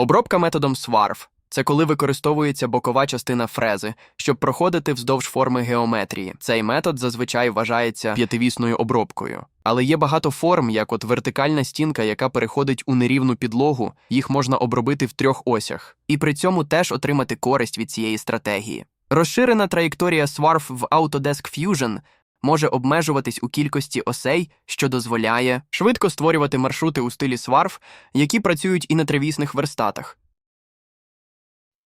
Обробка методом SWARF – це коли використовується бокова частина фрези, щоб проходити вздовж форми геометрії. Цей метод зазвичай вважається п'ятивісною обробкою. Але є багато форм, як от вертикальна стінка, яка переходить у нерівну підлогу, їх можна обробити в трьох осях, і при цьому теж отримати користь від цієї стратегії. Розширена траєкторія SWARF в Autodesk Fusion може обмежуватись у кількості осей, що дозволяє швидко створювати маршрути у стилі SWARF, які працюють і на тривісних верстатах.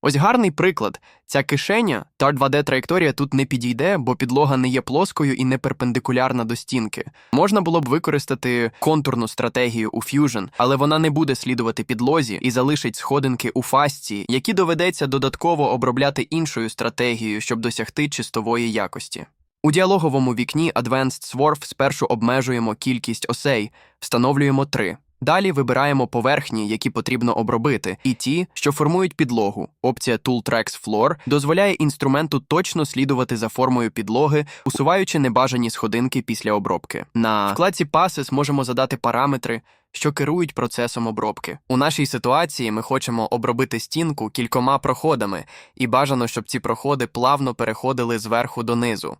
Ось гарний приклад. Ця кишеня, та 2D-траєкторія тут не підійде, бо підлога не є плоскою і не перпендикулярна до стінки. Можна було б використати контурну стратегію у Fusion, але вона не буде слідувати підлозі і залишить сходинки у фасції, які доведеться додатково обробляти іншою стратегією, щоб досягти чистової якості. У діалоговому вікні Advanced Swarf спершу обмежуємо кількість осей, встановлюємо три. Далі вибираємо поверхні, які потрібно обробити, і ті, що формують підлогу. Опція Tool Tracks Floor дозволяє інструменту точно слідувати за формою підлоги, усуваючи небажані сходинки після обробки. На вкладці Passes можемо задати параметри, що керують процесом обробки. У нашій ситуації ми хочемо обробити стінку кількома проходами, і бажано, щоб ці проходи плавно переходили зверху донизу.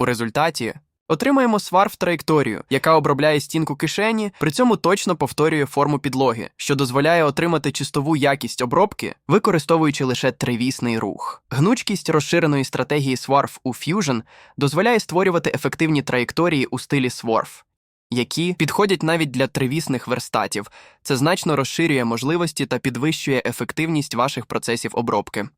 У результаті отримаємо сварф траєкторію, яка обробляє стінку кишені, при цьому точно повторює форму підлоги, що дозволяє отримати чистову якість обробки, використовуючи лише тривісний рух. Гнучкість розширеної стратегії SWARF у Fusion дозволяє створювати ефективні траєкторії у стилі SWARF, які підходять навіть для тривісних верстатів. Це значно розширює можливості та підвищує ефективність ваших процесів обробки.